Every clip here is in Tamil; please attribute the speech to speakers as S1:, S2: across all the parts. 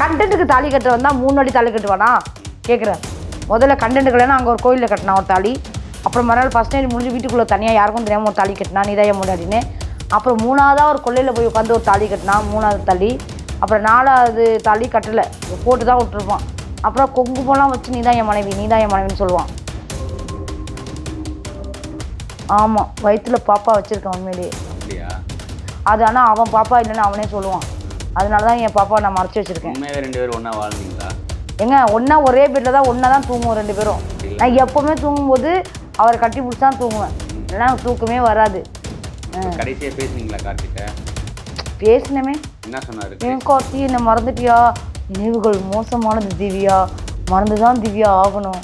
S1: கண்டென்ட்டுக்கு தாலி கட்ட வந்தால் மூணு அடி தாலி கட்டுவானா? கேட்குறேன் முதல்ல கண்டென்ட் கல்யாணம் அங்கே ஒரு கோயிலில் கட்டினா ஒரு தாலி. அப்புறம் மறுநாள் ஃபஸ்ட் நைட் முடிஞ்சு வீட்டுக்குள்ளே தனியாக யாருக்கும் தெரியாமல் ஒரு தாலி கட்டினா என் முன்னாடின்னு அப்புறம் மூணாவதாக ஒரு கொள்ளையில் போய் உட்காந்து ஒரு தாலி கட்டினா மூணாவது தாலி. அப்புறம் நாலாவது தாலி கட்டலை. போட்டு தான் விட்டுருப்பான். அப்புறம் குங்குமம்லாம் வச்சு நீ தான் என் மனைவி நீ தான் என் மனைவின்னு சொல்லுவான். ஆமாம் வயிற்றுல பாப்பா வச்சுருக்கேன் உண்மையிலேயே. அது ஆனால் அவன் பாப்பா இல்லைன்னு அவனே சொல்லுவான். அதனால தான் என் பாப்பாவை நான் மறைச்சி வச்சுருக்கேன்.
S2: உண்மையாகவே ரெண்டு பேரும் ஒன்றா வாழ்ந்தீங்களா?
S1: ஏங்க ஒன்றா ஒரே பெட்டில் தான் ஒன்றா தான் தூங்குவோம் ரெண்டு பேரும். நான் எப்போவுமே தூங்கும்போது அவரை கட்டி பிடிச்சி தான் தூங்குவேன். இல்லைன்னா எனக்கு தூக்கமே வராது.
S2: கடைசியாக பேசுனீங்களா கார்த்திட்ட
S1: பேசினமே.
S2: என்ன சொன்னாரு?
S1: என் கார்த்தி என்னை மறந்துட்டியா? நினைவுகள் மோசமானது திவ்யா. மறந்து தான் திவ்யா ஆகணும்.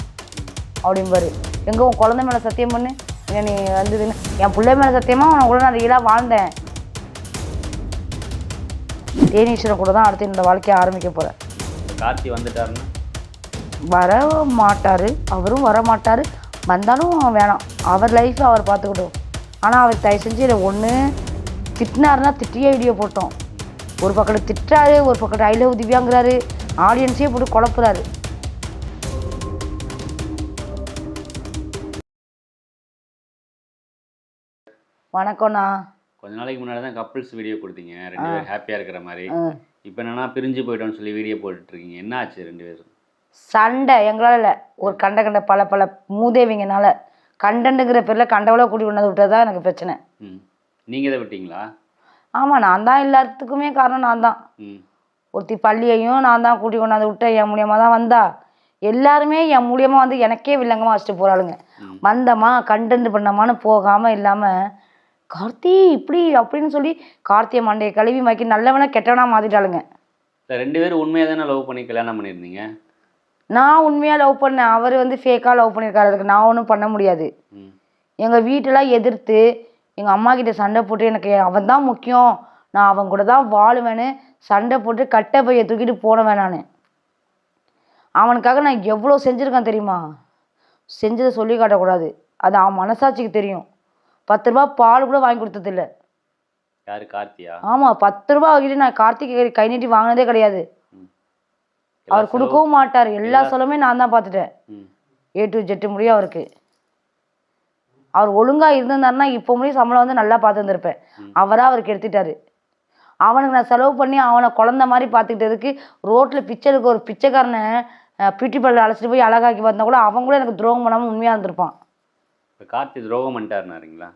S1: அப்படிம்பாரு. எங்க உன் குழந்தை மேலே சத்தியம் பண்ணு. நீ வந்ததுன்னு என் பிள்ளை மேலே சத்தியமாக உன கூட நான் ரியலாக வாழ்ந்தேன். தேனீஸ்வரன் கூட தான் அடுத்து இந்த வாழ்க்கையை ஆரம்பிக்க போகிறேன்
S2: கார்த்தி வந்துட்டாருன்னா?
S1: வர மாட்டார் அவரும் வர மாட்டார் வந்தாலும் வேணாம். அவர் லைஃப்பை அவர் பார்த்துக்கிட்டோம் ஆனால் அவர் தயவு செஞ்சு இதை ஒன்று திட்டினாருன்னா திட்டியே வீடியோ போட்டோம். ஒரு பக்கத்து திட்டுறாரு ஒரு பக்கத்து ஐ லவ் திவ்யாங்கிறாரு. ஆடியன்ஸே போட்டு குழப்புறாரு. வணக்கம்ண்ணா.
S2: கொஞ்ச நாளைக்கு முன்னாடி தான் கப்பிள்ஸ் வீடியோ கொடுத்தீங்க. ரெண்டு பேரும் ஹாப்பியாக இருக்கிற மாதிரி. இப்போ என்னன்னா பிரிஞ்சு போயிட்டோம்னு சொல்லி வீடியோ போட்டுட்ருக்கீங்க. என்ன ஆச்சு ரெண்டு பேரும்
S1: சண்டை எங்களால் இல்லை. ஒரு கண்ட கண்ட பல பல மூதேவிங்கனால. கண்டண்டுங்கிற பேரில் கண்டவளை கூட்டி கொண்டாந்து விட்டது தான் எனக்கு பிரச்சனை.
S2: நீங்கள் இதை விட்டீங்களா?
S1: ஆமாம் நான் தான் எல்லாத்துக்குமே காரணம் நான் தான். ஒருத்தி பள்ளியையும் நான் தான் கூட்டி கொண்டாந்து விட்டேன். என் மூலியமாக தான் வந்தா. எல்லாருமே என் மூலியமாக வந்து எனக்கே வில்லங்கமாக வச்சுட்டு போகிறாளுங்க. வந்தமா கண்டென்ட் பண்ணமான்னு போகாமல் இல்லாமல் கார்த்தி இப்படி அப்படின்னு சொல்லி கார்த்தியை மண்டையை கழுவி மாக்கி நல்லவனா கெட்டவனா மாற்றிட்டாளுங்க
S2: இல்லை ரெண்டு பேரும் உண்மையாக தானே லவ் பண்ணி கல்யாணம் பண்ணியிருந்தீங்க?
S1: நான் உண்மையாக லவ் பண்ணேன். அவர் வந்து ஃபேக்காக லவ் பண்ணியிருக்காரு. அதுக்கு நான் ஒன்றும் பண்ண முடியாது. எங்கள் வீட்டெல்லாம் எதிர்த்து எங்கள் அம்மா கிட்ட சண்டை போட்டு எனக்கு அவன் தான் முக்கியம். நான் அவன் கூட தான் வாழுவேன்னு சண்டை போட்டு கட்டை பையை தூக்கிட்டு போனவன் நான். அவனுக்காக நான் எவ்வளோ செஞ்சுருக்கேன் தெரியுமா? செஞ்சதை சொல்லி காட்டக்கூடாது. அது அவன் மனசாட்சிக்கு தெரியும். பத்து ரூபா பால் கூட வாங்கி கொடுத்ததில்ல.
S2: யார்? கார்த்தியா?
S1: ஆமாம் பத்து ரூபா வாங்கிட்டு நான் கார்த்திகை கை நீட்டி வாங்கினதே கிடையாது. அவர் கொடுக்கவும் மாட்டார். எல்லா செலவுமே நான் தான் பார்த்துட்டேன். ஏ டு ஜெட்டு முடியும் அவருக்கு. அவர் ஒழுங்காக இருந்திருந்தாருன்னா இப்போ முடியும் சம்பளம் வந்து நல்லா பார்த்துருந்துருப்பேன் அவராக அவருக்கு எடுத்துட்டாரு. அவனுக்கு நான் செலவு பண்ணி அவனை குழந்த மாதிரி பார்த்துக்கிட்டதுக்கு ரோட்டில் பிச்சருக்கு ஒரு பிச்சைக்காரனை பியூட்டி பார்லர் அழைச்சிட்டு போய் அழகாக்கி வந்தால் கூட அவன் கூட எனக்கு துரோகம் பண்ணாமல் உண்மையாக இருந்திருப்பான்.
S2: இப்போ கார்த்தி துரோகம் பண்ணிட்டாருனாருங்களா?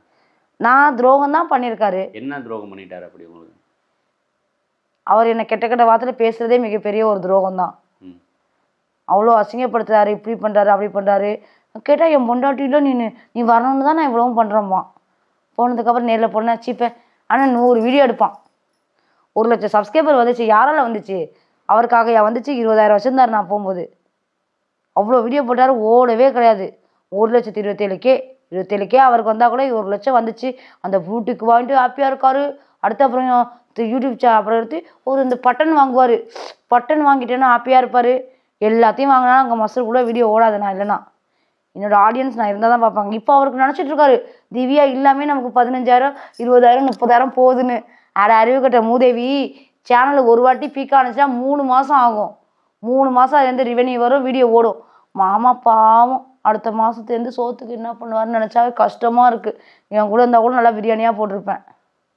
S1: நான் துரோகம் தான் பண்ணியிருக்காரு
S2: என்ன துரோகம் பண்ணிட்டாரு அப்படி உங்களுக்கு?
S1: அவர் என்னை கெட்ட கெட்ட வார்த்தையில் பேசுகிறதே மிகப்பெரிய ஒரு துரோகம் தான். அவ்வளோ அசிங்கப்படுத்துறாரு இப்படி பண்ணுறாரு அப்படி பண்ணுறாரு கேட்டால் என் பொண்டாட்டியில் நீ நீ வரணும்னு தான் நான் இவ்வளவும் பண்ணுறேம்மா போனதுக்கப்புறம் நேரில் போனேன் சீப்பேன் ஆனால் நூறு வீடியோ எடுப்பான். ஒரு லட்சம் சப்ஸ்கிரைபர் வந்துச்சு யாரால வந்துச்சு? அவருக்காக வந்துச்சு? இருபதாயிரம் வச்சுருந்தாரு நான் போகும்போது. அவ்வளோ வீடியோ போட்டார் ஓடவே கிடையாது. ஒரு லட்சத்தி இருபத்தேழுக்கே இருபத்தேழுக்கே அவருக்கு வந்தால் கூட ஒரு லட்சம் வந்துச்சு. அந்த பூட்டுக்கு வாங்கிட்டு ஹாப்பியாக இருக்கார். அடுத்து அப்புறம் யூடியூப் சே அப்புறம் எடுத்து ஒரு இந்த பட்டன் வாங்குவார். பட்டன் வாங்கிட்டேன்னா ஹாப்பியாக இருப்பார். எல்லாத்தையும் வாங்கினா அங்கே மசூர் கூட வீடியோ ஓடாது. நான் இல்லைன்னா. என்னோட ஆடியன்ஸ் நான் இருந்தால் தான் பார்ப்பாங்க. இப்போ அவருக்கு நினச்சிட்டு இருக்காரு. திவ்யா இல்லாமே நமக்கு பதினஞ்சாயிரம் இருபதாயிரம் முப்பதாயிரம் போகுதுன்னு. அட அறிவு கட்ட மூதேவி சேனலில் ஒரு வாட்டி பீக் ஆனிச்சுன்னா மூணு மாதம் ஆகும். மூணு மாதம் அதுலேருந்து ரிவென்யூ வரும் வீடியோ ஓடும். மாமா பாவம். அடுத்த மாதத்துலேருந்து சோத்துக்கு என்ன பண்ணுவாருன்னு நினச்சாவே கஷ்டமாக இருக்குது என் கூட இருந்தால் கூட நல்லா பிரியாணியாக போட்டிருப்பேன்.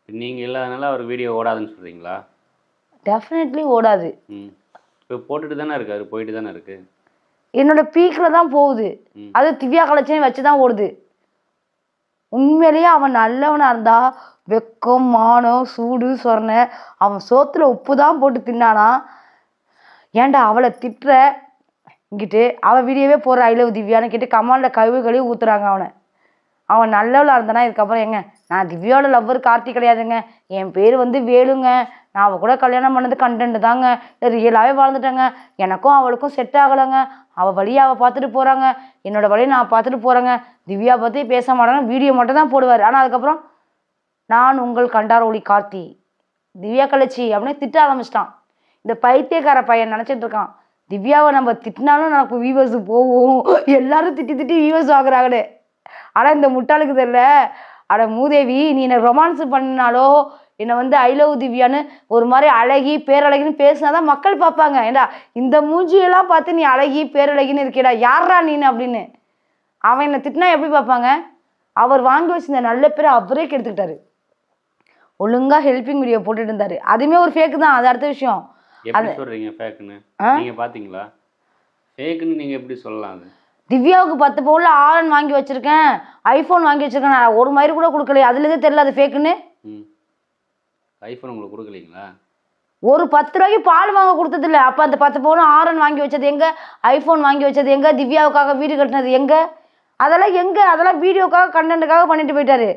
S2: நீங்கள் இல்லாதனால அவர் வீடியோ ஓடாதுன்னு சொல்கிறீங்களா
S1: டெஃபினெட்லி ஓடாது.
S2: ம். இப்போ போட்டுட்டு தானே இருக்காரு போயிட்டு தானே இருக்கு.
S1: என்னோட பீக்கில் தான் போகுது. அது திவ்யா கலெக்ஷன் வச்சு தான் ஓடுது. உண்மையிலேயே அவன் நல்லவனா இருந்தா வெக்கம் மானம் சூடு சொரணை அவன் சோத்துல உப்பு தான் போட்டு தின்னானா? ஏன்டா அவளை திட்டுற? இங்கிட்டு அவள் வீடியோவே போடுற ஐ லவ் திவ்யான்னு கேட்டு கமாலில் கழுவு கழுவி ஊத்துறாங்க அவனை. அவன் நல்லவளாக இருந்தானா இதுக்கப்புறம் எங்க நான் திவ்யாவோட லவ்வர் கார்த்தி கிடையாதுங்க. என் பேர் வந்து வேலுங்க. நான் அவள் கூட கல்யாணம் பண்ணது கண்டென்ட் தாங்க. ரியலாகவே வாழ்ந்துட்டேங்க எனக்கும் அவளுக்கும் செட் ஆகலைங்க. அவள் வழியை அவள் பார்த்துட்டு போகிறாங்க என்னோடய வழியை நான் பார்த்துட்டு போகிறேங்க திவ்யா பற்றி பேச மாட்டாங்க. வீடியோ மட்டும் தான் போடுவார். ஆனால் அதுக்கப்புறம் நான் உங்கள் கண்டார் ஒளி கார்த்தி. திவ்யா கழிச்சி அப்படின்னு திட்ட ஆரம்பிச்சிட்டான். இந்த பைத்தியக்கார பையன் நினச்சிட்டு இருக்கான். திவ்யாவை நம்ம திட்டினாலும் நமக்கு வியூவர்ஸ் போகும். எல்லாரும் திட்டி திட்டி வியூவர்ஸ் ஆகுறாங்கன்னு ஆனால் இந்த முட்டாளுக்கு தெரியல. அட மூதேவி நீ என்னை ரொமான்ஸ் பண்ணினாலோ என்னை வந்து ஐ லவ் திவ்யான்னு ஒரு மாதிரி அழகி பேரழகின்னு பேசினா தான் மக்கள் பார்ப்பாங்க. ஏண்டா இந்த மூஞ்சியெல்லாம் பார்த்து நீ அழகி பேரழகின்னு இருக்கேடா. யாரா நீனு அப்படின்னு. அவன் என்னை திட்டினா எப்படி பார்ப்பாங்க? அவர் வாங்கி வச்சிருந்த நல்ல பேரை அவரே கெடுத்துக்கிட்டாரு. ஒழுங்காக ஹெல்பிங் வீடியோ போட்டுட்டு இருந்தார். அதுவுமே ஒரு ஃபேக்கு தான். அது அடுத்த விஷயம்.
S2: எப்படி சொல்றீங்க ஃபேக்குன்னு? நீங்க பாத்தீங்களா? ஃபேக்குன்னு நீங்க எப்படி சொல்லலாம் அது?
S1: திவ்யாவுக்கு பத்து பவுன்ல ஆரன் வாங்கி வச்சிருக்கேன் ஐஃபோன் வாங்கி வச்சிருக்கேன் நான் ஒரு மாதிரி கூட கொடுக்கல அதுலேருந்து தெரியல அது ஃபேக்குன்னு
S2: ஐஃபோன் உங்களுக்கு கொடுக்கலீங்களா?
S1: ஒரு பத்து ரூபாய்க்கு பால் வாங்க கொடுத்தது இல்ல அப்போ அந்த பத்து பவுன் ஆரன் வாங்கி வச்சது எங்க? ஐஃபோன் வாங்கி வச்சது எங்க? திவ்யாவுக்காக வீடு கட்டினது எங்க? அதெல்லாம் எங்க? அதெல்லாம் வீடியோக்காக கண்டென்ட்டுக்காக பண்ணிட்டு போயிட்டாரு.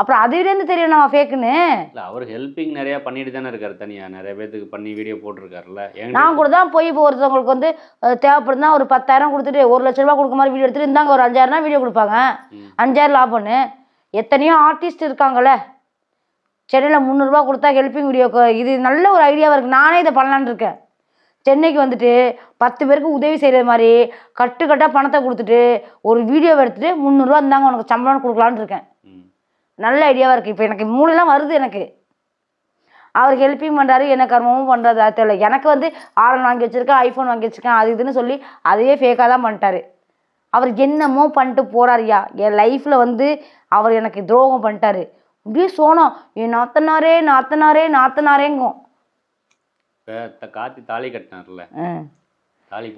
S1: அப்புறம் அதுலேருந்து தெரியும் நம்ம ஃபேக்குன்னு
S2: இல்ல அவர் ஹெல்பிங் நிறைய பண்ணிட்டு தானே இருக்காரு தனியா. நிறைய பேத்துக்கு பண்ணி வீடியோ போட்டிருக்காருல்ல.
S1: நான் கூட தான் போய் இப்போ ஒருத்தவங்களுக்கு வந்து அஹ், தேவைப்படுதுன்னா ஒரு பத்தாயிரம் கொடுத்துட்டு ஒரு லட்ச ரூபா கொடுக்க மாதிரி வீடியோ எடுத்துட்டு இருந்தாங்க. ஒரு அஞ்சாயிரம்னா வீடியோ கொடுப்பாங்க. அஞ்சாயிரம் லாபம்னு. எத்தனையோ ஆர்டிஸ்ட் இருக்காங்கல்ல. சென்னையில் முந்நூறுரூவா கொடுத்தா ஹெல்பிங் வீடியோக்கு இது நல்ல ஒரு ஐடியாவாக இருக்குது நானே இதை பண்ணலான்னு இருக்கேன். சென்னைக்கு வந்துட்டு பத்து பேருக்கு உதவி செய்கிற மாதிரி கட்டு கட்டாக பணத்தை கொடுத்துட்டு ஒரு வீடியோவை எடுத்துட்டு முந்நூறுரூவா இருந்தாங்க உனக்கு சம்பளம் கொடுக்கலான்னு இருக்கேன். நல்ல ஐடியாவாக இருக்குது இப்போ எனக்கு மூணுலாம் வருது எனக்கு. அவர் ஹெல்ப்பிங் பண்ணுறாரு என்ன கர்மமும் பண்ணுறது அது தெரியல. எனக்கு வந்து ஆரன் வாங்கி வச்சிருக்கேன் ஐஃபோன் வாங்கி வச்சிருக்கேன் அது இதுன்னு சொல்லி அதையே ஃபேக்காக தான் பண்ணிட்டாரு. அவர் என்னமோ பண்ணிட்டு போறாருயா என் லைஃப்பில் வந்து அவர் எனக்கு துரோகம் பண்ணிட்டாரு. அப்படியே சோனம் என் நாத்தனாரே நாத்தனாரே நாத்தனாரேங்கும்.
S2: இப்ப த- கார்த்தி தாலி கட்டினார்ல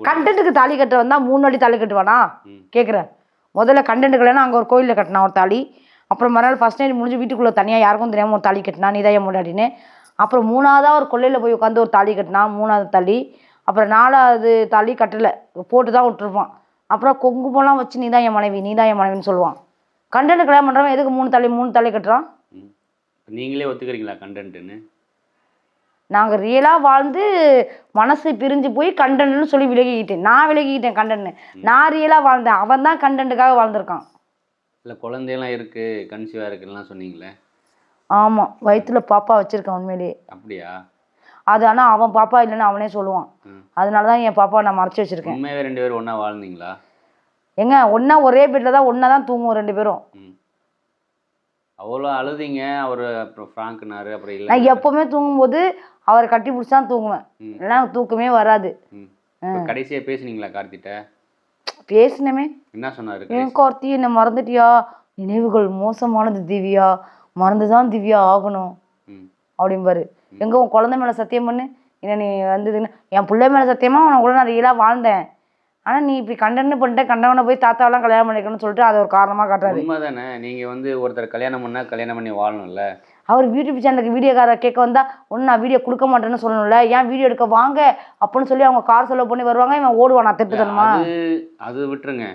S1: கண்டென்ட்டுக்கு தாலி கட்ட வந்தா மூணு வாட்டி தாலி கட்டுவானா? கேட்குறேன் முதல்ல கண்டென்ட்டுக்கலன்னா அங்கே ஒரு கோயிலில் கட்டினா ஒரு தாலி. அப்புறம் மறுநாள் ஃபஸ்ட் நைட் முடிஞ்சு வீட்டுக்குள்ளே தனியாக யாருக்கும் தெரியாமல் ஒரு தாலி கட்டினா நீதான் என் முன்னாடின்னு. அப்புறம் மூணாவதாக ஒரு கொல்லையில் போய் உட்காந்து ஒரு தாலி கட்டினா மூணாவது தாலி. அப்புறம் நாலாவது தாலி கட்டலை. போட்டு தான் விட்டுருப்பான். அப்புறம் குங்குமம்லாம் வச்சு நீ தான் என் மனைவி நீ தான் என் மனைவின்னு சொல்லுவான். கண்டென்ட் கல்யாணம் பண்ணுறவன் எதுக்கு மூணு தாலி மூணு தாலி கட்டுறான்?
S2: நீங்களே ஒத்துக்கிறீங்களா கண்டென்ட்னு
S1: நாங்கள் ரியலாக வாழ்ந்து மனசு பிரிஞ்சு போய் கண்டென்ட்னு சொல்லி விலகிக்கிட்டேன். நான் விலகிக்கிட்டேன் கண்டென்ட்னு நான் ரியலாக வாழ்ந்தேன். அவன் தான் கண்டென்ட்டுக்காக வாழ்ந்திருக்கான்.
S2: இல்ல குழந்தையெல்லாம் இருக்கு கன்சீவா இருக்குலாம் சொன்னீங்களே?
S1: ஆமாம் வயிற்றுல பாப்பா வச்சுருக்கேன் உண்மையிலேயே.
S2: அப்படியா?
S1: அது ஆனால் அவன் பாப்பா இல்லைன்னு அவனே சொல்லுவான். அதனால தான் என் பாப்பாவை நான் மறைச்சி வச்சுருக்கேன்.
S2: உண்மையாவே ரெண்டு பேரும் ஒண்ணா வாழ்ந்தீங்களா?
S1: ஏங்க ஒன்றா ஒரே பெட்டில் தான் ஒன்றா தான் தூங்குவோம் ரெண்டு பேரும்.
S2: அவ்வளோ அழுதீங்க அவர் அப்புறம் ஃப்ராங்க்னாரு அப்புறம் இல்லை
S1: நான் எப்போவுமே தூங்கும்போது அவரை கட்டி பிடிச்சி தான் தூங்குவேன். இல்லைன்னா தூக்கமே வராது.
S2: ம். இப்ப கடைசியா பேசுனீங்களா கார்த்திட்ட?
S1: பேசினமே.
S2: என்ன சொன்னாரு
S1: ஏன் கார்த்தி என்னை மறந்துட்டியா? நினைவுகள் மோசமானது திவ்யா. மறந்து தான் திவ்யா ஆகணும். அப்படிம்பாரு. எங்க உன் குழந்தை மேலே சத்தியம் பண்ணு. என்ன நீ வந்ததுன்னு என் பிள்ளை மேலே சத்தியமா உன கூட நான் ரியலாக வாழ்ந்தேன். ஆனால் நீ இப்படி கண்டன்னு பண்ணிட்ட கண்டவனை போய் தாத்தாவெல்லாம் கல்யாணம் பண்ணிக்கணும்னு சொல்லிட்டு அதை ஒரு காரணமாக காட்டுறாரு.
S2: உண்மைதானே? நீங்க வந்து ஒருத்தர் கல்யாணம் பண்ணா கல்யாணம் பண்ணி வாழணும்ல.
S1: அவர் யூடியூப் சேனலுக்கு வீடியோக்காரர் கேட்க வந்தா ஒன்று நான் வீடியோ கொடுக்க மாட்டேன்னு சொல்லணும்ல. ஏன் வீடியோ எடுக்க வாங்க? அப்படின்னு சொல்லி அவங்க கார் செலவு பண்ணி வருவாங்க. இவன் ஓடுவான். நான் திருட்டுத்தனமா
S2: அது அது விட்டுருங்க.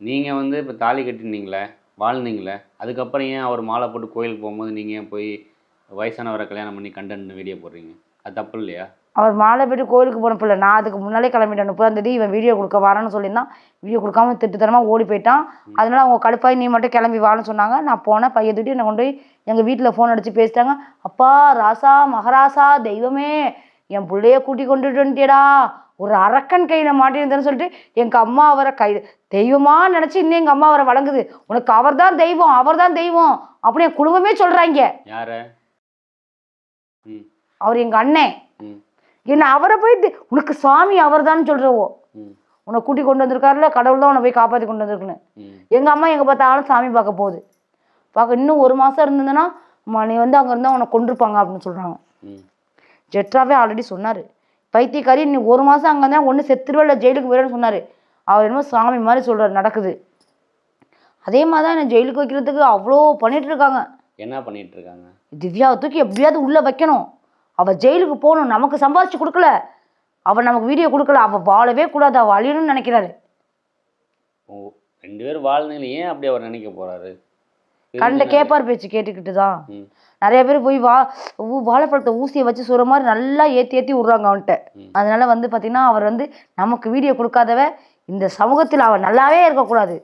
S2: நீங்க வந்து இப்ப தாலி கட்டினீங்களே வாழ்ந்தீங்களே அதுக்கப்புறம் ஏன் அவர் மாலை போட்டு கோயிலுக்கு போகும்போது நீங்க ஏன் போய் வயசானவரை கல்யாணம் பண்ணி கண்டென்ட் வீடியோ போடுறீங்க? அது தப்பு இல்லையா?
S1: அவர் மாலை போயிட்டு கோயிலுக்கு போன பிள்ளை. நான் அதுக்கு முன்னாலே கிளம்பிட்டேன். முப்பதாம் தேதி இவன் வீடியோ கொடுக்க வரேன்னு சொல்லியிருந்தான். வீடியோ கொடுக்காம திட்டுத்தனமா ஓடி போயிட்டான். அதனால அவங்க கடுப்பாய் நீ மட்டும் கிளம்பி வான்னு சொன்னாங்க. நான் போனேன். பையன் தூட்டி என்னை கொண்டு போய் எங்கள் வீட்டில் ஃபோன் அடித்து பேசிட்டாங்க. அப்பா ராசா மகராசா தெய்வமே என் பிள்ளைய கூட்டி கொண்டுட்டு வந்துட்டியடா. ஒரு அரக்கன் கையில் மாட்டியிருந்தேன்னு சொல்லிட்டு எங்கள் அம்மா அவரை கை தெய்வமா நினச்சி இன்னும் எங்கள் அம்மா அவரை வழங்குது. உனக்கு அவர் தான் தெய்வம் அவர் தான் தெய்வம் அப்படி என் குடும்பமே சொல்கிறாங்க அவர் எங்கள் அண்ணன். என்ன அவரை போய் உனக்கு சாமி அவர் தான் சொல்கிறவோ
S2: ம்.
S1: உன்னை கூட்டி கொண்டு வந்திருக்காருல கடவுள் தான் உன்னை போய் காப்பாற்றி கொண்டு வந்திருக்குன்னு. எங்கள் அம்மா எங்கே பார்த்தாலும் சாமி பார்க்க போகுது. பார்க்க இன்னும் ஒரு மாதம் இருந்ததுன்னா நீ வந்து அங்கே இருந்தால் உன்னை கொண்டிருப்பாங்க அப்படின்னு சொல்கிறாங்க ஜெட்ராவே ஆல்ரெடி சொன்னார். பைத்தியக்காரி நீ ஒரு மாதம் அங்கே இருந்தால் ஒன்று செத்துருவா இல்லை ஜெயிலுக்கு போயிடுன்னு சொன்னார். அவர் என்னமோ சாமி மாதிரி சொல்கிறார் நடக்குது. அதே மாதிரி தான் என்னை ஜெயிலுக்கு வைக்கிறதுக்கு அவ்வளோ பண்ணிட்டு இருக்காங்க.
S2: என்ன பண்ணிட்டு இருக்காங்க?
S1: திவ்யாவை தூக்கி எப்படியாவது உள்ளே வைக்கணும். அவள் ஜெயிலுக்கு போகணும் நமக்கு சம்பாதிச்சு கொடுக்கல. அவள் நமக்கு வீடியோ கொடுக்கல அவள் வாழவே கூடாது அவள் அழியணும்னு நினைக்கிறாரு.
S2: ரெண்டு பேரும் வாழ்ந்தீங்களே ஏன் அப்படி அவர் நினைக்க போறாரு?
S1: கண்ட கேப்பார் பேச்சு கேட்டுக்கிட்டு தான். நிறைய பேர் போய் வா ஊ- வாழைப்பழத்தை ஊசியை வச்சு சுடுற மாதிரி நல்லா ஏற்றி ஏற்றி விட்றாங்க அவன்கிட்ட. அதனால வந்து பார்த்தீங்கன்னா அவர் வந்து நமக்கு வீடியோ கொடுக்காதவ இந்த சமூகத்தில் அவன் நல்லாவே இருக்கக்கூடாது.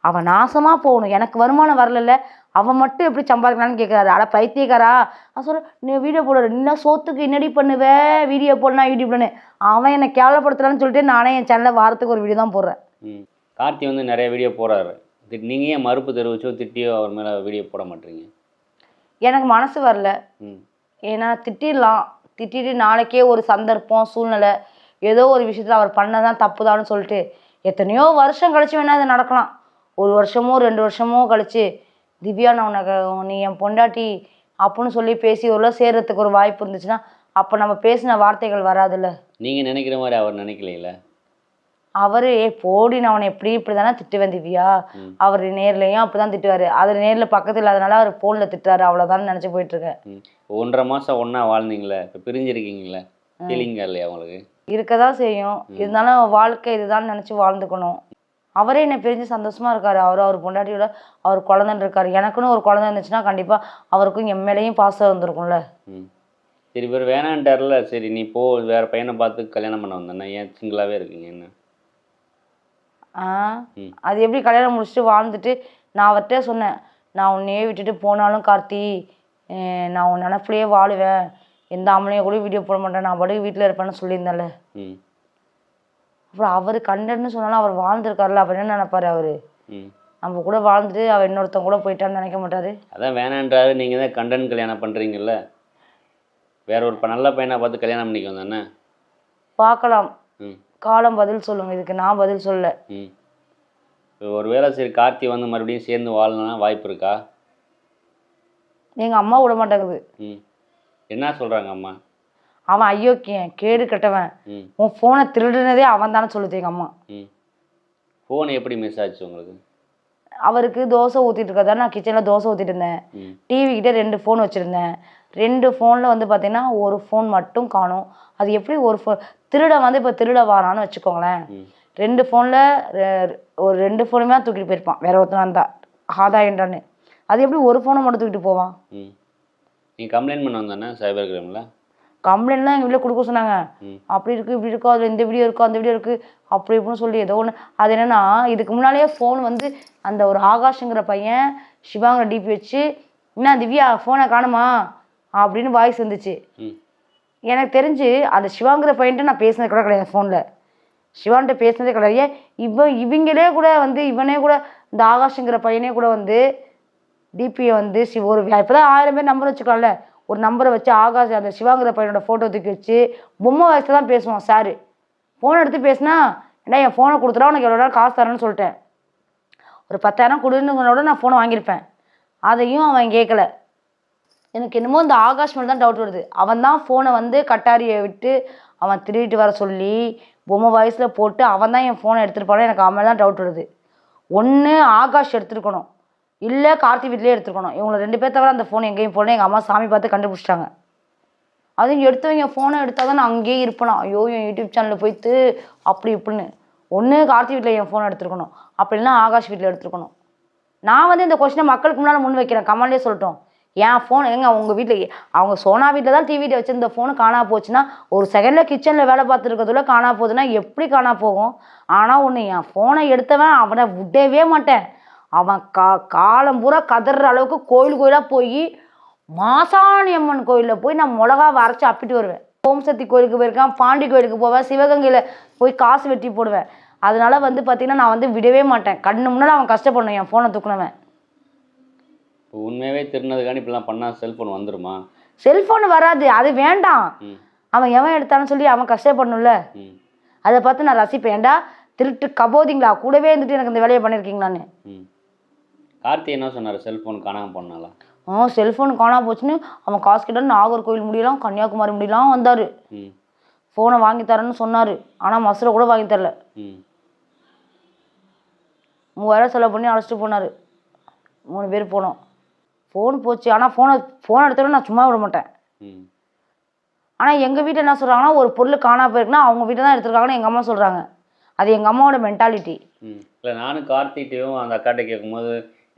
S1: அவன் நாசமா போகணும். எனக்கு வருமானம் வரல அவன் மட்டும் எப்படி சம்பாதிக்கலாம்னு கேட்குறாரு அட பைத்தியக்காரா. நான் சொல்கிறேன் நீ வீடியோ போடுற நீ சோத்துக்கு என்னடி பண்ணுவ? வீடியோ போடனா யூடியூப்லன்னு அவன் என்னை கேவலப்படுத்துறான்னு சொல்லிட்டு நானே என் சேனலில் வாரத்துக்கு ஒரு வீடியோ தான் போடுறேன்.
S2: ம். கார்த்தி வந்து நிறைய வீடியோ திட் நீங்கள் ஏன் மறுப்பு தெரிவிச்சோ திட்டியோ அவர் மேலே வீடியோ போட மாட்டீங்க?
S1: எனக்கு மனசு வரல.
S2: ம்.
S1: ஏன்னா திட்டிடலாம். திட்டிட்டு நாளைக்கே ஒரு சந்தர்ப்பம் சூழ்நிலை ஏதோ ஒரு விஷயத்தில் அவர் பண்ணதான் தப்புதான்னு சொல்லிட்டு எத்தனையோ வருஷம் கழிச்சு வேணா அது நடக்கலாம். ஒரு வருஷமோ ரெண்டு வருஷமோ கழிச்சு திவ்யா நான் உனக்கு நீ என் பொண்டாட்டி அப்படின்னு சொல்லி பேசி ஒரு சேர்றதுக்கு ஒரு வாய்ப்பு இருந்துச்சுன்னா அப்போ நம்ம பேசின வார்த்தைகள் வராதுல்ல?
S2: நீங்கள் நினைக்கிற மாதிரி அவர் நினைக்கலையில?
S1: அவர் ஏ போடி நான் அவனை எப்படி இப்படி தானே திட்டுவேன் திவ்யா. அவர் நேர்லையும் அப்படி தான் திட்டுவார். அது நேரில் பக்கத்தில் இல்லாதனால அவர் ஃபோனில் திட்டுறாரு அவ்வளோதான் நினச்சி போயிட்டுருக்கேன்
S2: ஒன்றரை மாதம் ஒன்றா வாழ்ந்தீங்களே இப்போ பிரிஞ்சிருக்கீங்களே ஃபீலிங்கா இல்லையா உங்களுக்கு?
S1: இருக்க தான் செய்யும் இருந்தாலும் வாழ்க்கை இதுதான் நினச்சி வாழ்ந்துக்கணும். அவரே என்னை பிரிஞ்சு சந்தோஷமா இருக்காரு. அவர் அவர் பொண்டாட்டியோட அவர் குழந்தைன்னு இருக்காரு. எனக்குன்னு ஒரு குழந்தை இருந்துச்சுன்னா கண்டிப்பாக அவருக்கும் என் மேலேயும் பாசம் இருந்திருக்கும்ல.
S2: சரி இவர் வேணான்ட்டார்ல சரி நீ போ. வேற பையனை பார்த்து கல்யாணம் பண்ண வந்தேன்னா ஏன் சிங்கிளாகவே இருக்கீங்க என்ன?
S1: ஆ. அது எப்படி கல்யாணம் முடிச்சுட்டு வாழ்ந்துட்டு நான் அவர்கிட்ட சொன்னேன். நான் உன்னையே விட்டுட்டு போனாலும் கார்த்தி நான் உன் நினப்புலையே வாழுவேன். எந்த ஆம்பளையும் கூட வீடியோ போட மாட்டேன். நான் பாட்டுக்கு வீட்டில் இருப்பேன்னு சொல்லியிருந்தேன்ல.
S2: ம்.
S1: அப்புறம் அவர் கண்டன்னு சொன்னாலும் அவர் வாழ்ந்துருக்காருல்ல அவர் என்ன நினைப்பாரு அவர்?
S2: ம்.
S1: நம்ம கூட வாழ்ந்துட்டு அவர் இன்னொருத்தன் கூட போயிட்டான்னு நினைக்க மாட்டாரு?
S2: அதான் வேணான்றாரு நீங்கள் தான் கண்டன் கல்யாணம் பண்ணுறீங்கல்ல வேற ஒரு நல்ல பையனை பார்த்து கல்யாணம் பண்ணிக்க வந்தானே
S1: பார்க்கலாம்.
S2: ம்.
S1: காலம் பதில் சொல்லுங்க இதுக்கு நான் பதில் சொல்ல.
S2: ம். இப்போ ஒருவேளை சரி கார்த்தி வந்து மறுபடியும் சேர்ந்து வாழணும்னா வாய்ப்பு இருக்கா?
S1: எங்கள் அம்மா விட மாட்டேங்குது.
S2: ம். என்ன சொல்கிறாங்க அம்மா?
S1: அவன் ஐயோக்கியன் கேடு கெட்டவன். உன் ஃபோனை திருடுனதே அவன் தானே சொல்லுது எங்கள் அம்மா.
S2: ஃபோன் எப்படி மிஸ் ஆச்சு உங்களுக்கு?
S1: அவருக்கு தோசை ஊற்றிட்டு இருக்கறதா? நான் கிச்சனில் தோசை ஊற்றிட்டு இருந்தேன். டிவி கிட்ட ரெண்டு ஃபோன் வச்சுருந்தேன். ரெண்டு ஃபோனில் வந்து பார்த்தீங்கன்னா ஒரு ஃபோன் மட்டும் காணும். அது எப்படி ஒரு ஃபோன் திருட வந்து இப்போ திருட வாரான்னு வச்சுக்கோங்களேன். ரெண்டு ஃபோனில் ஒரு ரெண்டு ஃபோனுமே தூக்கிட்டு போயிருப்பான். வேற ஒருத்தன் வந்தா ஆதாயண்டான்னு அது எப்படி ஒரு ஃபோனை மட்டும் தூக்கிட்டு போவான்?
S2: நீங்கள் கம்ப்ளைண்ட் பண்ண வந்தானே சைபர் கிரைமில்
S1: கம்ப்ளைண்ட் தான் எங்கள் வீட்டில் கொடுக்க சொன்னாங்க. அப்படி இருக்குது இப்படி இருக்கோ அதில் இந்த வீடியோ இருக்கோ அந்த வீடியோ இருக்குது அப்படி இப்படின்னு சொல்லி ஏதோ ஒன்று அது என்னன்னா இதுக்கு முன்னாலேயே ஃபோன் வந்து அந்த ஒரு ஆகாஷுங்கிற பையன் சிவாங்கிற டிபி வச்சு என்ன திவ்யா ஃபோனை காணுமா? அப்படின்னு வாய்ஸ் வந்துச்சு
S2: ம்.
S1: எனக்கு தெரிஞ்சு அந்த சிவாங்கிற பையன்ட்டு நான் பேசினது கூட கிடையாது ஃபோனில் சிவான்கிட்ட பேசினதே கிடையாது. ஏன்? இவன் இவங்களே கூட வந்து இவனே கூட இந்த ஆகாஷுங்கிற பையனே கூட வந்து டிபியை வந்து சி ஒரு இப்போ தான் ஆயிரம் பேர் நம்பர் வச்சுக்கலாம்ல. ஒரு நம்பரை வச்சு ஆகாஷ் அந்த சிவாங்கிற பையனோட ஃபோட்டோ தூக்கி வச்சு பொம்மை வயசில் தான் பேசுவான் சாரு ஃபோன் எடுத்து பேசினா ஏன்னா என் ஃபோனை கொடுத்துட்டா உனக்கு எவ்வளோ நேரம் காசு தரேன்னு சொல்லிட்டேன். ஒரு பத்தாயிரம் கொடுன்னு நான் ஃபோனை வாங்கியிருப்பேன். அதையும் அவன் கேட்கல எனக்கு என்னமோ இந்த ஆகாஷ் மேலே தான் டவுட் வருது. அவன் தான் ஃபோனை வந்து கட்டாரியை விட்டு அவன் திருடிட்டு வர சொல்லி பொம்மை வாய்ஸில் போட்டு அவன் தான் என் ஃபோனை எடுத்துகிட்டு போனான் எனக்கு அவன் மேலே தான் டவுட் வருது. ஒன்று ஆகாஷ் எடுத்துருக்கணும். இல்லை கார்த்தி வீட்லேயே எடுத்துருக்கணும். இவங்களை ரெண்டு பேர் தவிர அந்த ஃபோன் எங்கேயும் போகல எங்கள் அம்மா சாமி பார்த்து கண்டுபிடிச்சிட்டாங்க. அதுவும் எடுத்தவங்க ஃபோனை எடுத்தால் தான் நான் அங்கேயே இருப்பேனா? ஐயோ என் யூடியூப் சேனலில் போய்த்து அப்படி இப்படின்னு. ஒன்று கார்த்தி வீட்டில் என் ஃபோனை எடுத்துருக்கணும். அப்படி இல்லைன்னா ஆகாஷ் வீட்டில் எடுத்துருக்கணும். நான் வந்து இந்த கொஸ்டினை மக்களுக்கு முன்னால் முன் வைக்கிறேன். கமெண்ட்லேயே சொல்லட்டும். என் ஃபோன் எங்க? உங்கள் வீட்டில் அவங்க சோனா வீட்டில் தான் டிவியில் வச்சுருந்த ஃபோனு காணா போச்சுன்னா ஒரு செகண்டில் கிச்சனில் வேலை பார்த்துருக்கிறதுல காணா போகுதுன்னா எப்படி காணா போகும்? ஆனால் ஒன்று என் ஃபோனை எடுத்தவன் அவனை விடவே மாட்டேன். அவன் கா காலம் பூரா கதற அளவுக்கு கோயில் கோயிலாக போய் மாசாணி அம்மன் கோயிலில் போய் நான் மிளகாவை அரைச்சி அப்பிட்டு வருவேன். ஓம் சக்தி கோயிலுக்கு போயிருக்கேன் பாண்டி கோயிலுக்கு போவேன் சிவகங்கையில் போய் காசு வெட்டி போடுவேன். அதனால வந்து பார்த்தீங்கன்னா நான் வந்து விடவே மாட்டேன். கண்ணு முன்னால் அவன் கஷ்டப்படணும் என் ஃபோனை தூக்குனவன்.
S2: உண்மையாகவே திருநதுக்காண்டி இப்படிலாம் பண்ணால் செல்ஃபோன் வந்துருமா?
S1: செல்ஃபோன் வராது அது வேண்டாம். அவன் எவன் எடுத்தான்னு சொல்லி அவன் கஷ்டப்படணும்ல. அதை பார்த்து நான் ரசிப்பேன். ஏன்டா திருட்டு கபோதிங்களா? கூடவே இருந்துட்டு எனக்கு இந்த வேலையை பண்ணியிருக்கீங்களான்னு
S2: கார்த்தி என்ன சொன்னார்? செல்ஃபோன் காணாமல் போனாலா
S1: ஆ செல்ஃபோன் காணாம போச்சுன்னு அவன் காசு கேட்டால் நாகர்கோவில் முடியலாம் கன்னியாகுமரி முடியலாம் வந்தார்.
S2: ம்.
S1: ஃபோனை வாங்கி தரேன்னு சொன்னார். ஆனால் மசுரை கூட வாங்கி தரல.
S2: ம்.
S1: மூவாயிரம் செலவு பண்ணி அழைச்சிட்டு போனார். மூணு பேர் போனோம். ஃபோன் போச்சு. ஆனால் ஃபோனை ஃபோன் எடுத்தோட நான் சும்மா விட மாட்டேன். ஆனால் எங்கள் வீட்டில் என்ன சொல்கிறாங்கன்னா ஒரு பொருள் காணா போயிருக்குன்னா அவங்க வீட்டில் தான் எடுத்திருக்காங்கன்னு எங்கள் அம்மா சொல்கிறாங்க அது எங்கள் அம்மாவோட மென்டாலிட்டி
S2: இல்லை நானும் கார்த்திகிட்டையும் அந்த அக்காட்ட கேட்கும்போது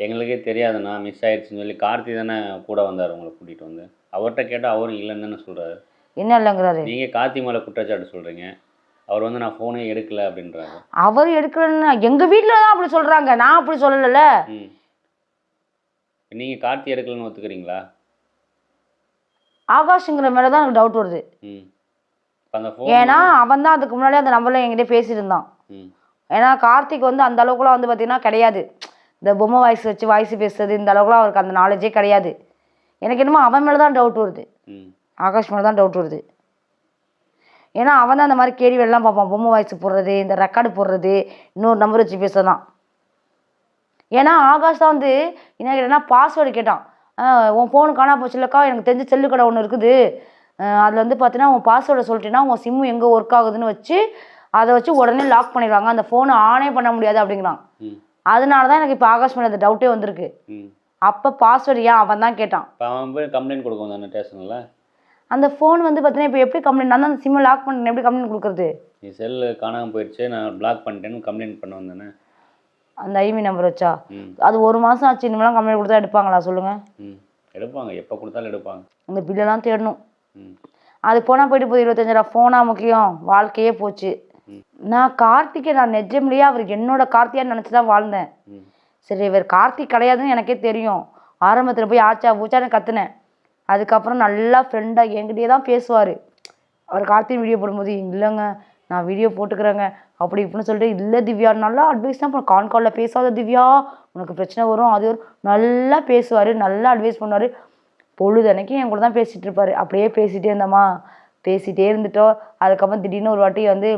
S2: எங்களுக்கே தெரியாதுண்ணா மிஸ் ஆயிடுச்சுன்னு சொல்லி கார்த்தி தானே கூட வந்தார் உங்களை கூட்டிகிட்டு வந்து. அவர்கிட்ட கேட்டால் அவரும் இல்லைன்னு சொல்கிறாரு
S1: என்ன இல்லைங்கிறாரு?
S2: நீங்கள் கார்த்தி மேலே குற்றச்சாட்டு சொல்கிறீங்க அவர் வந்து நான் ஃபோனே எடுக்கல அப்படின்றாரு.
S1: அவர் எடுக்கலன்னு எங்கள் வீட்டில் தான் அப்படி சொல்கிறாங்க நான் அப்படி சொல்லலைல்ல.
S2: நீங்கள் கார்த்தி எடுக்கலன்னு ஒத்துக்கிறீங்களா?
S1: ஆகாஷுங்கிற மேலே தான் எனக்கு டவுட் வருது. ஏன்னா அவன் தான் அதுக்கு முன்னாடி அந்த நம்பரில் என்கிட்ட பேசியிருந்தான். ஏன்னா கார்த்திக் வந்து அந்த அளவுக்குலாம் வந்து பார்த்தீங்கன்னா கிடையாது. இந்த பொம்மை வாய்ஸ் வச்சு வாய்ஸ் பேசுறது இந்த அளவுக்குலாம் அவருக்கு அந்த நாலேஜே கிடையாது. எனக்கு என்னமோ அவன் மேலே தான் டவுட் வருது. ஆகாஷ் மேலே தான் டவுட் வருது. ஏன்னா அவன் தான் அந்த மாதிரி கேள்வி எல்லாம் பார்ப்பான். பொம்மை வாய்ஸ் போடுறது இந்த ரெக்கார்டு போடுறது இன்னொரு நம்பர் வச்சு பேசலாம் ஏன்னா ஆகாஷ் தான் வந்து என்ன கேட்டா பாஸ்வேர்டு கேட்டான். உன் ஃபோனு காணா போச்சுல்லக்கா எனக்கு தெரிஞ்ச செல்லு கடை ஒன்று இருக்குது. அதில் வந்து பார்த்தீங்கன்னா உன் பாஸ்வேர்டை சொல்லிட்டேன்னா உன் சிம்மு எங்கே ஒர்க் ஆகுதுன்னு வச்சு அதை வச்சு உடனே லாக் பண்ணிடுவாங்க. அந்த ஃபோனை ஆனே பண்ண முடியாது அப்படிங்கிறான். அதனால தான் எனக்கு இப்போ ஆகாஷ் மேலே அந்த டவுட்டே வந்திருக்கு. அப்போ பாஸ்வேர்டு ஏன் அவன் தான் கேட்டான்?
S2: அவன் கம்ப்ளைண்ட் கொடுக்க வந்தானே ஸ்டேஷனில்
S1: அந்த ஃபோன் வந்து பார்த்தீங்கன்னா இப்போ எப்படி கம்ப்ளைண்ட் நான் அந்த சிம்மை லாக் பண்ணேன் எப்படி கம்ப்ளைண்ட் கொடுக்குறது?
S2: நீ செல்லு காணாமல் போயிடுச்சு நான் பிளாக் பண்ணிட்டேன்னு கம்ப்ளைண்ட் பண்ண வந்தானே?
S1: அந்த ஐமி நம்பர் வச்சா? அது ஒரு மாதம் ஆச்சு இனிமேலாம் கம்ப்ளைண்ட் கொடுத்தா எடுப்பாங்களா? சொல்லுங்கள்
S2: எடுப்பாங்க. எப்போ கொடுத்தாலும் எடுப்பாங்க.
S1: அந்த பில்லெல்லாம் தேடணும். அது போனால் போயிட்டு போய் இருபத்தஞ்சாயிரம் ஃபோனாக முக்கியம். வாழ்க்கையே போச்சு. நான் கார்த்திகை நான் நிஜம்லையே அவருக்கு என்னோட கார்த்தியான்னு நினச்சி தான் வாழ்ந்தேன் சரி இவர் கார்த்திக் கிடையாதுன்னு எனக்கே தெரியும். ஆரம்பத்தில் போய் ஆச்சா பூச்சான்னு கத்துனேன். அதுக்கப்புறம் நல்லா ஃப்ரெண்டாக என்கிட்டயே தான் பேசுவார். அவர் கார்த்திக் வீடியோ போடும்போது இல்லைங்க நான் வீடியோ போட்டுக்கிறேங்க. அப்படி இப்படின்னு சொல்லிட்டு இல்லை திவ்யா நல்லா அட்வைஸ் தான் கான் காலில் பேசாத திவ்யா. உனக்கு பிரச்சனை வரும் அது வரும். நல்லா பேசுவார் நல்லா அட்வைஸ் பண்ணுவார். பொழுதன்னைக்கு என் கூட தான் பேசிகிட்டு இருப்பாரு. அப்படியே பேசிகிட்டே இருந்தோமா பேசிகிட்டே இருந்துட்டோம். அதுக்கப்புறம் திடீர்னு ஒரு வாட்டி வந்து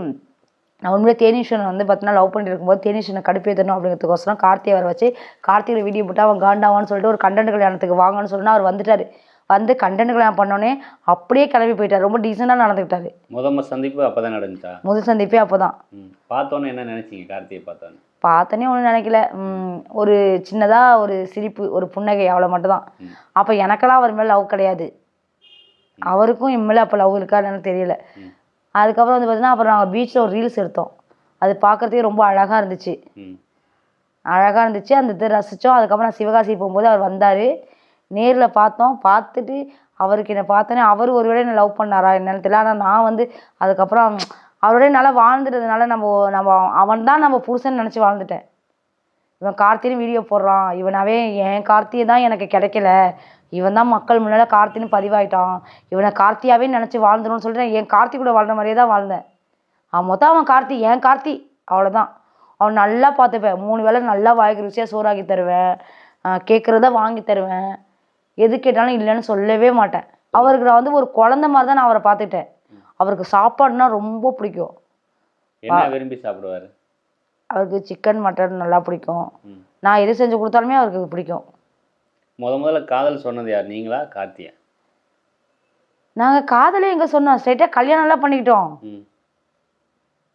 S1: நான் உண்மையிலே தேனீஷனை வந்து பார்த்தீங்கன்னா லவ் பண்ணிட்டு இருக்கும்போது தேனீஷனை கடுப்பேற்றணும் அப்படிங்கிறதுக்கோசரம் கார்த்தியை வர வச்சு கார்த்திகை வீடியோ போட்டு அவன் காண்டாவான்னு சொல்லிட்டு ஒரு கண்டென்ட் கல்யாணத்துக்கு வாங்கன்னு சொன்னா அவர் வந்துட்டார். வந்து கண்டென்ட் கல்யாணம் பண்ணோன்னே அப்படியே கிளம்பி போயிட்டார். ரொம்ப டீசெண்டாக நடந்துக்கிட்டாரு
S2: முத முத சந்திப்பு அப்போ தான் நடந்துச்சா?
S1: முதல் சந்திப்பே அப்போ தான்
S2: பார்த்தோன்னே என்ன நினைச்சீங்க கார்த்தியை பார்த்தோன்னே?
S1: பார்த்தோன்னே ஒன்றும் நினைக்கல. ஒரு சின்னதாக ஒரு சிரிப்பு ஒரு புன்னகை அவ்வளோ மட்டும்தான். அப்போ எனக்கெல்லாம் அவர் மேலே லவ் கிடையாது. அவருக்கும் மேலே அப்போ லவ் இருக்கான்னு எனக்கு தெரியல. அதுக்கப்புறம் வந்து பார்த்தீங்கன்னா அப்புறம் நாங்கள் பீச்சில் ஒரு ரீல்ஸ் எடுத்தோம். அது பார்க்குறதுக்கே ரொம்ப அழகாக இருந்துச்சு. அழகாக இருந்துச்சு. அந்த இது ரசித்தோம் அதுக்கப்புறம் நான் சிவகாசி போகும்போது அவர் வந்தார். நேரில் பார்த்தோம். பார்த்துட்டு அவருக்கு என்னை பார்த்தோன்னே அவர் ஒருவேளை என்னை லவ் பண்ணாரா என்னன்னு தெரியல. ஆனால் நான் வந்து அதுக்கப்புறம் அவரோட நல்லா வாழ்ந்துட்டதுனால நம்ம நம்ம அவன் தான் நம்ம புருஷன் நினச்சி வாழ்ந்துட்டேன். இவன் கார்த்தின்னு வீடியோ போடுறான். இவனாவே என் கார்த்தியை தான் எனக்கு கிடைக்கல. இவன் தான் மக்கள் முன்னால் கார்த்தின்னு பதிவாயிட்டான். இவனை கார்த்தியாவே நினச்சி வாழ்ந்துரும்னு சொல்லிட்டு என் கார்த்தி கூட வாழ்ந்த மாதிரியே தான் வாழ்ந்தேன். அவன் மொத்தம் அவன் கார்த்தி என் கார்த்தி அவ்வளோதான் அவன் நல்லா பார்த்துப்பேன். மூணு வேளை நல்லா வாய்க்கு ருசியாக சோறாக்கி தருவேன். கேட்குறத வாங்கி தருவேன். எது கேட்டாலும் இல்லைன்னு சொல்லவே மாட்டேன். அவருக்கு நான் வந்து ஒரு குழந்த மாதிரி தான் நான் அவரை பார்த்துக்கிட்டேன். அவருக்கு சாப்பாடுனா ரொம்ப பிடிக்கும்.
S2: விரும்பி சாப்பிடுவாரு?
S1: அவருக்கு சிக்கன் மட்டன் நல்லா பிடிக்கும். நான் எது செஞ்சு கொடுத்தாலுமே அவருக்கு பிடிக்கும்.
S2: முத முதல்ல காதல் சொன்னது யார்? நீங்களா? கார்த்தியா?
S1: நாங்கள் காதலே எங்கே சொன்னோம். ஸ்ட்ரைட்டாக கல்யாணம்லாம் பண்ணிக்கிட்டோம்.
S2: ம்.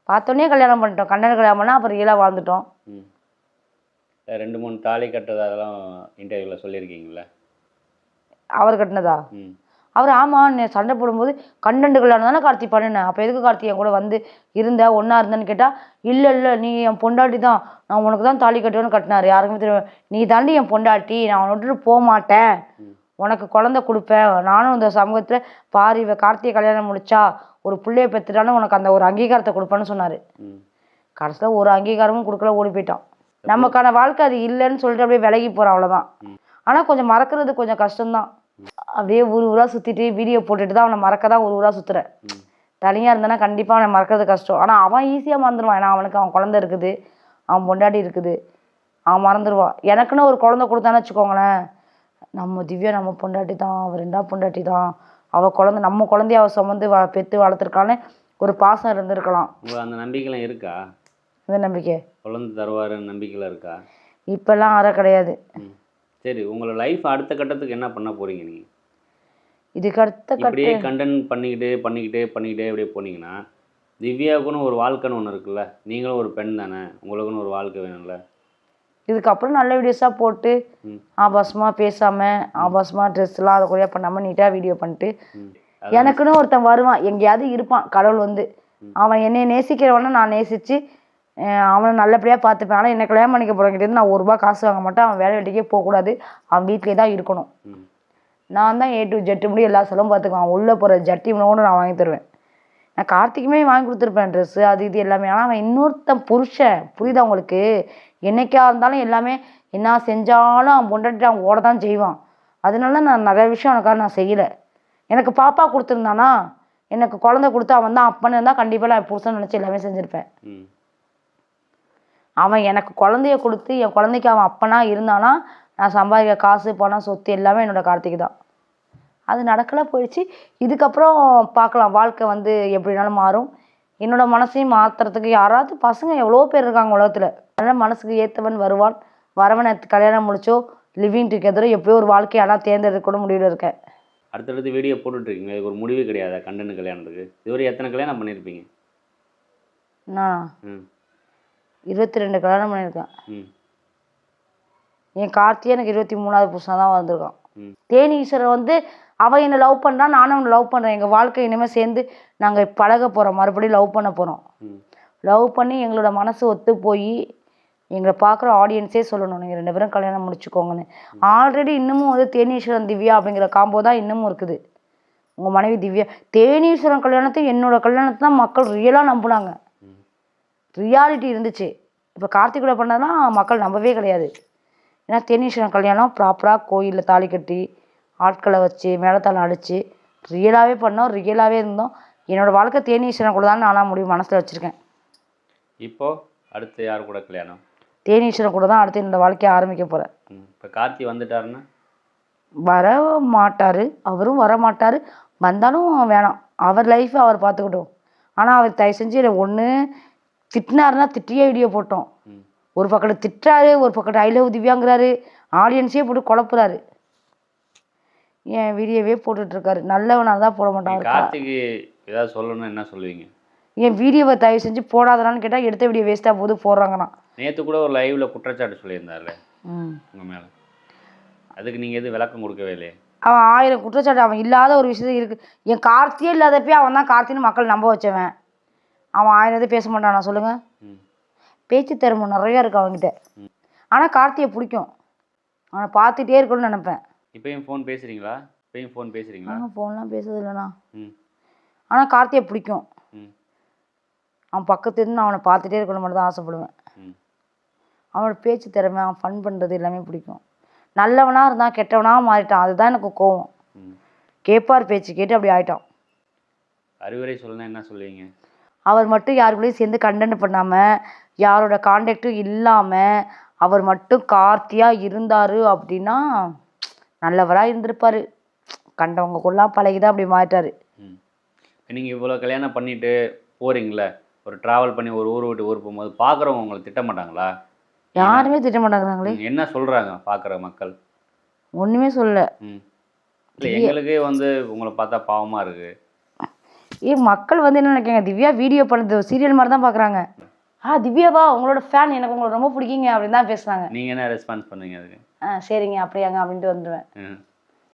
S1: பார்த்தோன்னே கல்யாணம் பண்ணிட்டோம். கண்ணன் கல்யாணம் பண்ணால் அப்புறம் ரியலாக வாழ்ந்துட்டோம்.
S2: ம். ரெண்டு மூணு தாலி கட்டுறது அதெல்லாம் இன்டர்வியூவில் சொல்லியிருக்கீங்களே
S1: அவர் கட்டினதா?
S2: ம்.
S1: அவர் ஆமாம் சண்டை போடும்போது கண்டென்ட் கல்யாணம் தானே கார்த்தி பண்ணினேன். அப்போ எதுக்கு கார்த்தி என் கூட வந்து இருந்த ஒன்றா இருந்தேன்னு கேட்டால் இல்லை இல்லை நீ என் பொண்டாட்டி தான். நான் உனக்கு தான் தாலி கட்டுவேன்னு கட்டினாரு. யாருக்குமே தெரியும் நீ தாண்டி என் பொண்டாட்டி. நான் உன்னை விட்டுட்டு போக மாட்டேன். உனக்கு குழந்தை கொடுப்பேன். நானும் இந்த சமூகத்தில் பாரு இவ கார்த்திகை கல்யாணம் முடிச்சா ஒரு பிள்ளைய பெற்றுட்டாலும் உனக்கு அந்த ஒரு அங்கீகாரத்தை கொடுப்பேன்னு சொன்னார். கடைசியில் ஒரு அங்கீகாரமும் கொடுக்கல ஓடி போயிட்டான். நமக்கான வாழ்க்கை அது இல்லைன்னு சொல்லிட்டு அப்படியே விலகி போகிறான் அவ்வளோதான். ஆனால் கொஞ்சம் மறக்கிறது கொஞ்சம் கஷ்டம்தான். அப்படியே ஊர் ஊராக சுற்றிட்டு வீடியோ போட்டுட்டு தான் அவனை மறக்க தான் ஊர் ஊராக சுற்றுறேன் தனியாக இருந்தேன்னா கண்டிப்பாக அவனை மறக்கிறது கஷ்டம். ஆனால் அவன் ஈஸியாக மறந்துடுவான் ஏன்னா அவனுக்கு அவன் குழந்தை இருக்குது. அவன் பொண்டாட்டி இருக்குது. அவன் மறந்துடுவான் எனக்குன்னு ஒரு குழந்தை கொடுத்தான்னு வச்சுக்கோங்களேன். நம்ம திவ்யா நம்ம பொண்டாட்டி தான். அவள் ரெண்டா பொண்டாட்டி தான். அவள் குழந்தை நம்ம குழந்தைய அவள் சுமந்து வ பெற்று வளர்த்துருக்கான்னு ஒரு பாசம் இருந்திருக்கலாம்.
S2: அந்த நம்பிக்கைலாம் இருக்கா?
S1: இந்த நம்பிக்கை?
S2: குழந்தை தருவாருன்னு நம்பிக்கைலாம் இருக்கா?
S1: இப்போல்லாம் அற கிடையாது.
S2: சரி உங்களோட லைஃப் அடுத்த கட்டத்துக்கு என்ன பண்ண போறீங்க நீங்கள்
S1: இதுக்கு அடுத்த கட்ட
S2: இப்படியே கண்டென்ட் பண்ணிக்கிட்டே பண்ணிக்கிட்டே பண்ணிக்கிட்டே இப்படியே போனீங்கன்னா திவ்யாவுக்குன்னு ஒரு வாழ்க்கைன்னு ஒன்று இருக்குல்ல நீங்களும் ஒரு பெண் தானே உங்களுக்குன்னு ஒரு வாழ்க்கை வேணும்ல?
S1: இதுக்கப்புறம் நல்ல வீடியோஸாக போட்டு ஆபாசமாக பேசாமல் ஆபாசமாக ட்ரெஸ்லாம் அதை குறையா பண்ணாமல் நீட்டாக வீடியோ பண்ணிட்டு எனக்குன்னு ஒருத்தன் வருவான் எங்கேயாவது இருப்பான் கடவுள் வந்து. அவன் என்னை நேசிக்கிறவன நான் நேசித்து அவனை நல்லபடியாக பார்த்துப்பேன். ஆனால் என்னை கல்யாணம் பண்ணிக்க போகிறவங்கிட்டேருந்து நான் ஒரு ரூபா காசு வாங்க மாட்டேன். அவன் வேலை வெட்டிக்கே போகக்கூடாது. அவன் வீட்டிலே தான் இருக்கணும். நான் தான் ஏ டு ஜெட்டு முடி எல்லா செலவும் பார்த்துக்குவான். உள்ளே போகிற ஜட்டி கூட நான் வாங்கி தருவேன். நான் கார்த்திக்குமே வாங்கி கொடுத்துருப்பேன் ட்ரெஸ்ஸு அது இது எல்லாமே. ஆனால் அவன் இன்னொருத்தன் புருஷன். புரியுதா உங்களுக்கு? என்னைக்கா இருந்தாலும் எல்லாமே என்ன செஞ்சாலும் அவன் பொண்டாட்டி அவன் ஓட தான் செய்வான். அதனால நான் நிறைய விஷயம் அவனுக்காக நான் செய்யலை. எனக்கு பாப்பா கொடுத்துருந்தானா? எனக்கு குழந்தை கொடுத்து அவன் தான் அப்பன்னு இருந்தால் கண்டிப்பாக நான் புருஷன் நினச்சி எல்லாமே செஞ்சுருப்பேன். அவன் எனக்கு குழந்தைய கொடுத்து என் குழந்தைக்கு அவன் அப்பனா இருந்தானா நான் சம்பாதிக்க காசு பணம் சொத்து எல்லாமே என்னோட கார்த்திக் தான். அது நடக்கல போயிடுச்சு. இதுக்கப்புறம் பார்க்கலாம். வாழ்க்கை வந்து எப்படினாலும் மாறும். என்னோட மனசையும் மாற்றுறதுக்கு யாராவது பசங்க எவ்வளோ பேர் இருக்காங்க உலகத்தில். அதனால் மனசுக்கு ஏற்றவன் வருவான். வரவனை கல்யாணம் முடிச்சோ லிவிங் டுகெதரோ எப்படியோ ஒரு வாழ்க்கையை ஆனால் தேர்ந்தெடுக்கணும் முடிவில் இருக்கேன்.
S2: அடுத்தடுத்து வீடியோ போட்டுட்ருக்கீங்க ஒரு முடிவு கிடையாதா? கண்டன கல்யாணத்துக்கு. இதுவரை எத்தனை கல்யாணம் பண்ணியிருப்பீங்க?
S1: நான்?
S2: ம்.
S1: இருபத்தி ரெண்டு கல்யாணம் பண்ணியிருக்கேன். என் கார்த்தியே எனக்கு இருபத்தி மூணாவது புருஷனாக தான் வந்திருக்கான்.
S2: ம்.
S1: தேனீஸ்வரன் வந்து அவன் என்னை லவ் பண்ணுறான் நானும் அவனை லவ் பண்ணுறேன் எங்கள் வாழ்க்கை இனிமேல் சேர்ந்து நாங்கள் பழக போகிறோம் மறுபடியும் லவ் பண்ண போகிறோம் லவ் பண்ணி எங்களோட மனசு ஒத்து போய் எங்களை பார்க்குற ஆடியன்ஸே சொல்லணும். நீங்கள் ரெண்டு பேரும் கல்யாணம் முடிச்சுக்கோங்கன்னு. ஆல்ரெடி இன்னமும் வந்து தேனீஸ்வரன் திவ்யா அப்படிங்கிற காம்போ தான் இன்னமும் இருக்குது. உங்கள் மனைவி திவ்யா தேனீஸ்வரன் கல்யாணத்தை என்னோட கல்யாணத்தை தான் மக்கள் ரியலாக நம்பினாங்க. ரியாலிட்டி இருந்துச்சு. இப்போ கார்த்திகோட பண்ணதெல்லாம் மக்கள் நம்பவே கிடையாது. ஏன்னா தேனீஸ்வரன் கல்யாணம் ப்ராப்பராக கோயிலில் தாலி கட்டி ஆட்களை வச்சு மேலத்தாளம் அடித்து ரியலாகவே பண்ணோம் ரியலாகவே இருந்தோம். என்னோட வாழ்க்கை தேனீஸ்வரன் கூட தான் நானாக முடிவு மனசில் வச்சுருக்கேன்.
S2: இப்போ அடுத்து யார் கூட கல்யாணம்?
S1: தேனீஸ்வரன் கூட தான் அடுத்து என்னோட வாழ்க்கையை ஆரம்பிக்க போகிறேன்
S2: இப்போ கார்த்தி வந்துட்டாருன்னா?
S1: வர மாட்டார். அவரும் வர மாட்டார். வந்தாலும் வேணாம். அவர் லைஃப்பை அவர் பார்த்துக்கிட்டோம். ஆனால் அவர் தயவு செஞ்சு என்னை ஒன்று திட்டினாருன்னா திட்டியே வீடியோ போட்டோம். ஒரு பக்கத்து திட்டுறாரு ஒரு பக்கத்து ஐ லவ் திவ்யாங்கிறாரு. ஆடியன்ஸே போட்டு குழப்புறாரு. என் வீடியோவே போட்டுட்ருக்காரு. நல்லவனாக தான் போட அவரு.
S2: கார்த்திக்கு ஏதாவது சொல்லணும்னா என்ன சொல்லுவீங்க?
S1: என் வீடியோவை தயவு செஞ்சு போடாதடான்னு கேட்டால் எடுத்த வீடியோ வேஸ்ட்டாக போது போடுறாங்கண்ணா
S2: நேற்று கூட ஒரு லைவ்ல குற்றச்சாட்டு சொல்லியிருந்தார்ல
S1: ம்.
S2: உங்கள் மேலே. அதுக்கு நீங்கள் எதுவும் விளக்கம் கொடுக்கவே இல்லையே?
S1: அவன் ஆயிரம் குற்றச்சாட்டு அவன் இல்லாத ஒரு விஷயம் இருக்குது என் கார்த்தியே இல்லாதப்பயே அவன் தான் கார்த்தின்னு மக்கள் நம்ப வச்சவன். அவன் ஆயிரம் இது பேச மாட்டானா சொல்லுங்கள் பேச்சு திறமை நிறையா இருக்கு அவன்கிட்ட. ஆனால் கார்த்தியை பிடிக்கும். அவனை பார்த்துட்டே இருக்கணும்னு நினைப்பேன்.
S2: இப்பயும் ஃபோன் பேசுறீங்களா? இப்பயும் ஃபோன் பேசுறீங்களா?
S1: ஆனால் ஃபோன்லாம் பேசுறது இல்லைண்ணா. ஆனால் கார்த்தியை பிடிக்கும். அவன் பக்கத்துல இருந்து அவனை பார்த்துட்டே இருக்கணும் மட்டும் தான் ஆசைப்படுவேன். அவனோட பேச்சு திறமை அவன் ஃபன் பண்ணுறது எல்லாமே பிடிக்கும். நல்லவனாக இருந்தான் கெட்டவனாக மாறிட்டான். அதுதான் எனக்கு கோவம். கேட்பார் பேச்சு கேட்டு அப்படி ஆயிட்டான்.
S2: அறிவுரை சொல்லணும்னா என்ன சொல்லுவீங்க?
S1: அவர் மட்டும் யாருக்குள்ளேயும் சேர்ந்து கண்டென்ட் பண்ணாமல் யாரோட காண்டாக்டும் இல்லாமல் அவர் மட்டும் கார்த்தியாக இருந்தார் அப்படின்னா நல்லவராக இருந்திருப்பார். கண்டவங்க கூடலாம் பழகிதான் அப்படி மாறிட்டாரு.
S2: நீங்கள் இவ்வளோ கல்யாணம் பண்ணிட்டு போறீங்களே ஒரு ட்ராவல் பண்ணி ஒரு ஊர் விட்டு ஊர் போகும்போது பார்க்குறவங்க உங்களை திட்ட மாட்டாங்களா?
S1: யாருமே திட்ட மாட்டேங்கிறாங்களே
S2: ம், என்ன சொல்கிறாங்க பார்க்குற மக்கள்?
S1: ஒன்றுமே சொல்லல.
S2: ம். இல்லை எங்களுக்கே வந்து உங்களை பார்த்தா பாவமாக இருக்குது
S1: ஏ மக்கள் வந்து என்ன நினைக்காங்க திவ்யா வீடியோ பண்ணுறது சீரியல் மாதிரி தான் பார்க்குறாங்க. ஆ திவ்யாவா? உங்களோட ஃபேன் எனக்கு உங்களை ரொம்ப பிடிக்குங்க அப்படின்னு தான் பேசுகிறாங்க
S2: நீங்கள் என்ன ரெஸ்பான்ஸ் பண்ணுவீங்க அதுக்கு?
S1: ஆ சரிங்க அப்படியாங்க அப்படின்ட்டு வந்துடுவேன்